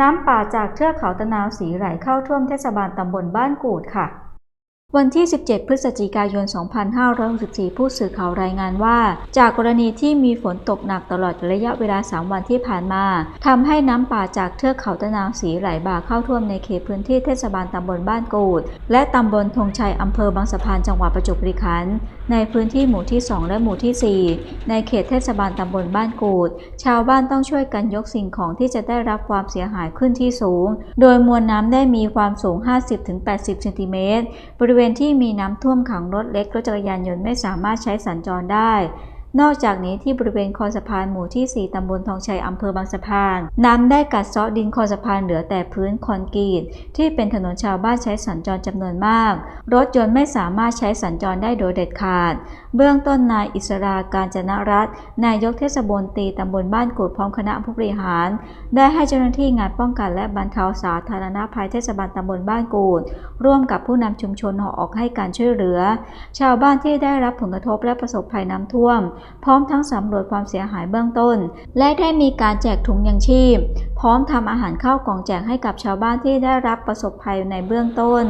น้ำป่าจากเทือกเขาตะนาวสีไหลเข้าท่วมเทศบาลตำบลบ้านกูดค่ะ วันที่ 17 พฤศจิกายน 2564 ผู้สื่อข่าวรายงานว่า จากกรณีที่มีฝนตกหนักตลอดระยะเวลา 3 วันที่ผ่านมาทำให้น้ำป่าจากเทือกเขาตะนาวสีไหลบ่าเข้าท่วมในเขตพื้นที่เทศบาลตำบลบ้านกูด และตำบลธงชัยอำเภอบางสะพานจังหวัดประจวบคีรีขันธ์ ในพื้นที่หมู่ที่ 2 และหมู่ที่ 4 ในเขตเทศบาลตำบลบ้านกูด ชาวบ้านต้องช่วยกันยกสิ่งของที่จะได้รับความเสียหายขึ้นที่สูง โดยมวลน้ำได้มีความสูง 50-80 เซนติเมตรบริริเวณที่มีน้ำท่วมขังรถเล็กรถจักรยานยนต์ไม่สามารถใช้สัญจรได้ นอกจากนี้ที่บริเวณคอสะพานหมู่ที่ 4 ตำบลทองชัย อำเภอบางสะพาน น้ำได้กัดเซาะดินคอสะพานเหลือแต่พื้นคอนกรีต ที่เป็นถนนชาวบ้านใช้สัญจรจำนวนมาก รถยนต์ไม่สามารถใช้สัญจรได้โดยเด็ดขาด เบื้องต้นนายอิสราการจนรัตน์นายกเทศบาลตีตำบลบ้านกูดพร้อมคณะผู้บริหาร ได้ให้เจ้าหน้าที่งานป้องกันและบรรเทาสาธารณภัยเทศบาลตำบลบ้านกูด ร่วมกับผู้นำชุมชนหอออกให้การช่วยเหลือ ชาวบ้านที่ได้รับผลกระทบและประสบภัยน้ำท่วม พร้อมทั้งสำรวจความเสียหายเบื้องต้น และได้มีการแจกถุงยังชีพ พร้อมทำอาหารข้าวกล่องแจกให้กับชาวบ้านที่ได้รับประสบภัยในเบื้องต้น